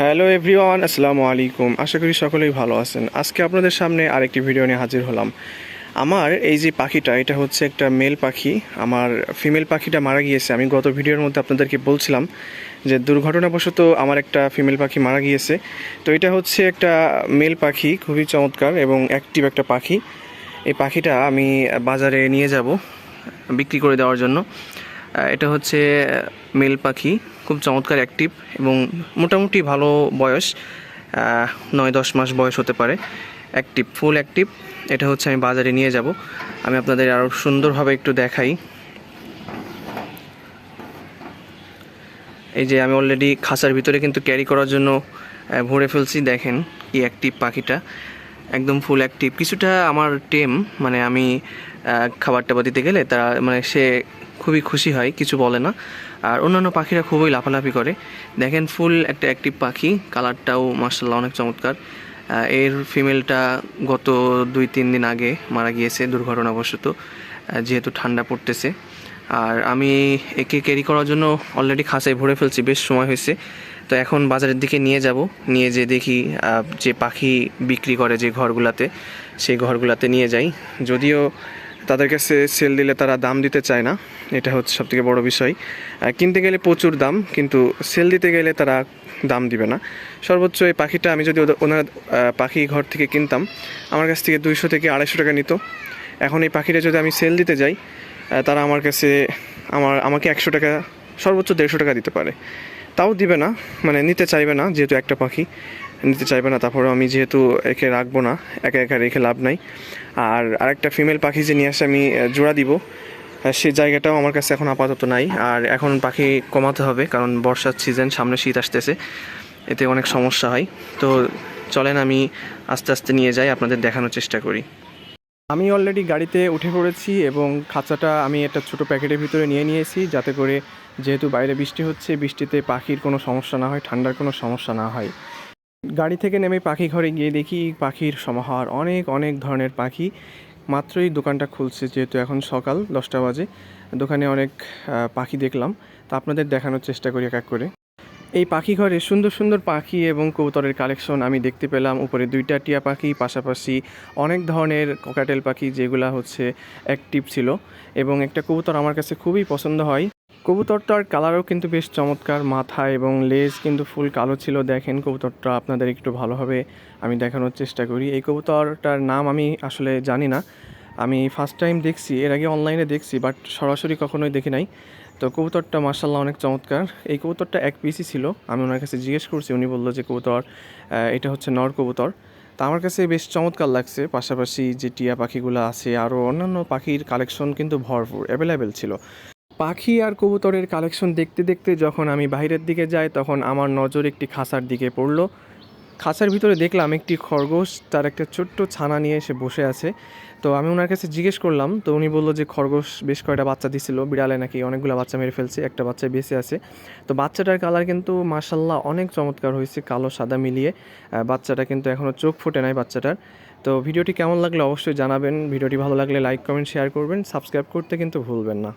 Hello everyone আসসালামু আলাইকুম আশা করি সকলেই ভালো আছেন। আজকে আপনাদের সামনে আরেকটি ভিডিও নিয়ে হাজির হলাম। আমার এই যে পাখিটা, এটা হচ্ছে একটা মেল পাখি। আমার ফিমেল পাখিটা মারা গিয়েছে। আমি গত ভিডিওর মধ্যে আপনাদেরকে বলছিলাম যে দুর্ঘটনাবশত আমার একটা ফিমেল পাখি মারা গিয়েছে। তো এটা হচ্ছে একটা মেল পাখি, খুবই চমৎকার এবং অ্যাক্টিভ একটা পাখি। এই পাখিটা আমি বাজারে নিয়ে যাব বিক্রি করে দেওয়ার জন্য। এটা হচ্ছে মেল পাখি, খুব চমৎকার অ্যাক্টিভ এবং মোটামুটি ভালো বয়স নয় দশ মাস বয়স হতে পারে। অ্যাক্টিভ ফুল অ্যাক্টিভ এটা হচ্ছে আমি বাজারে নিয়ে যাব। আমি আপনাদের আরও সুন্দরভাবে একটু দেখাই। এই যে আমি অলরেডি খাঁচার ভিতরে কিন্তু ক্যারি করার জন্য ভরে ফেলছি। দেখেন কি অ্যাক্টিভ পাখিটা। একদম ফুল অ্যাক্টিভ কিছুটা আমার টেম মানে আমি খাবার টাবার দিতে গেলে তারা মানে সে খুবই খুশি হয়, কিছু বলে না। আর অন্যান্য পাখিরা খুবই লাফালাফি করে। দেখেন ফুল একটা অ্যাক্টিভ পাখি, কালারটাও মার্শাল্লাহ অনেক চমৎকার। এর ফিমেলটা গত দুই, তিন দিন আগে মারা গিয়েছে, দুর্ঘটনাবশত যেহেতু ঠান্ডা পড়তেছে। আর আমি একে ক্যারি করার জন্য অলরেডি খাঁচায় ভরে ফেলছি, বেশ সময় হয়েছে। তো এখন বাজারের দিকে নিয়ে যাব, নিয়ে যে দেখি যে পাখি বিক্রি করে যে ঘরগুলাতে, সেই ঘরগুলাতে নিয়ে যাই। যদিও তাদের কাছে সেল দিলে তারা দাম দিতে চায় না। এটা হচ্ছে সবথেকে বড় বিষয়। কিনতে গেলে প্রচুর দাম, কিন্তু সেল দিতে গেলে তারা দাম দিবে না। সর্বোচ্চ এই পাখিটা আমি যদি ওনার পাখি ঘর থেকে কিনতাম, আমার কাছ থেকে দুইশো থেকে আড়াইশো টাকা নিত। এখন এই পাখিটা যদি আমি সেল দিতে যাই তারা আমার কাছে আমার, আমাকে একশো টাকা, সর্বোচ্চ দেড়শো টাকা দিতে পারে। তাও দিবে না মানে নিতে চাইবে না, যেহেতু একটা পাখি। নিতে চাইবে না, তারপরেও আমি যেহেতু একে রাখব না, একা একা রেখে লাভ নাই। আর আরেকটা ফিমেল পাখি যে নিয়ে আসে আমি জোড়া দিব সেই জায়গাটাও আমার কাছে এখন আপাতত নাই। আর এখন পাখি কমাতে হবে, কারণ বর্ষার সিজন সামনে শীত আসতেছে, এতে অনেক সমস্যা হয়। তো চলেন আমি আস্তে আস্তে নিয়ে যাই, আপনাদের দেখানোর চেষ্টা করি। আমি অলরেডি গাড়িতে উঠে পড়েছি এবং খাঁচাটা আমি একটা ছোট প্যাকেটের ভিতরে নিয়ে নিয়েছি, যাতে করে যেহেতু বাইরে বৃষ্টি হচ্ছে, বৃষ্টিতে পাখির কোনো সমস্যা না হয়, ঠান্ডার কোনো সমস্যা না হয়। গাড়ি থেকে নেমে পাখি ঘরে গিয়ে দেখি পাখির সমাহার। অনেক অনেক ধরনের পাখি। মাত্রই দোকানটা খুলছে, যেহেতু এখন সকাল দশটা বাজে। দোকানে অনেক পাখি দেখলাম। তা আপনাদের দেখানোর চেষ্টা করি এক এক করে। এই পাখি ঘরে সুন্দর সুন্দর পাখি এবং কবুতরের কালেকশন আমি দেখতে পেলাম। উপরে দুইটা টিয়া পাখি, পাশাপাশি অনেক ধরনের ককাটেল পাখি, যেগুলা হচ্ছে অ্যাক্টিভ ছিল। এবং একটা কবুতর আমার কাছে খুবই পছন্দ হয়। কবুতরটার কালারও কিন্তু বেশ চমৎকার। মাথা এবং লেজ কিন্তু ফুল কালো ছিল। দেখেন কবুতরটা, আপনাদের একটু ভালোভাবে আমি দেখানোর চেষ্টা করি। এই কবুতরটার নাম আমি আসলে জানি না। আমি ফার্স্ট টাইম দেখছি, এর আগে অনলাইনে দেখছি বাট সরাসরি কখনোই দেখি নাই। তো কবুতরটা মার্শাল্লাহ অনেক চমৎকার। এই কবুতরটা এক পিসই ছিল। আমি ওনার কাছে জিজ্ঞেস করছি, উনি বলল যে, কবুতর এটা হচ্ছে নর কবুতর। তা আমার কাছে বেশ চমৎকার লাগছে। পাশাপাশি যে টিয়া পাখিগুলো আছে আরও অন্যান্য পাখির কালেকশন কিন্তু ভরপুর অ্যাভেলেবেল ছিল। পাখি আর কবুতরের কালেকশন দেখতে দেখতে যখন আমি বাইরের দিকে যাই, তখন আমার নজর একটি খাসার দিকে পড়ল। খাঁচার ভিতরে দেখলাম একটি খরগোশ, তার একটা ছোট্ট ছানা নিয়ে এসে বসে আছে। তো আমি ওনার কাছে জিজ্ঞেস করলাম, তো উনি বলল যে, খরগোশ বেশ কয়টা বাচ্চা দিছিল? বিড়ালে নাকি অনেকগুলো বাচ্চা মেরে ফেলছে, একটা বাচ্চা বেঁচে আছে। তো বাচ্চাটার কালার কিন্তু মার্শাল্লাহ অনেক চমৎকার হয়েছে, কালো, সাদা মিলিয়ে। বাচ্চাটা কিন্তু এখনও চোখ ফুটে নাই বাচ্চাটার। তো ভিডিওটি কেমন লাগলে অবশ্যই জানাবেন। ভিডিওটি ভালো লাগলে লাইক, কমেন্ট, শেয়ার করবেন। সাবস্ক্রাইব করতে কিন্তু ভুলবেন না।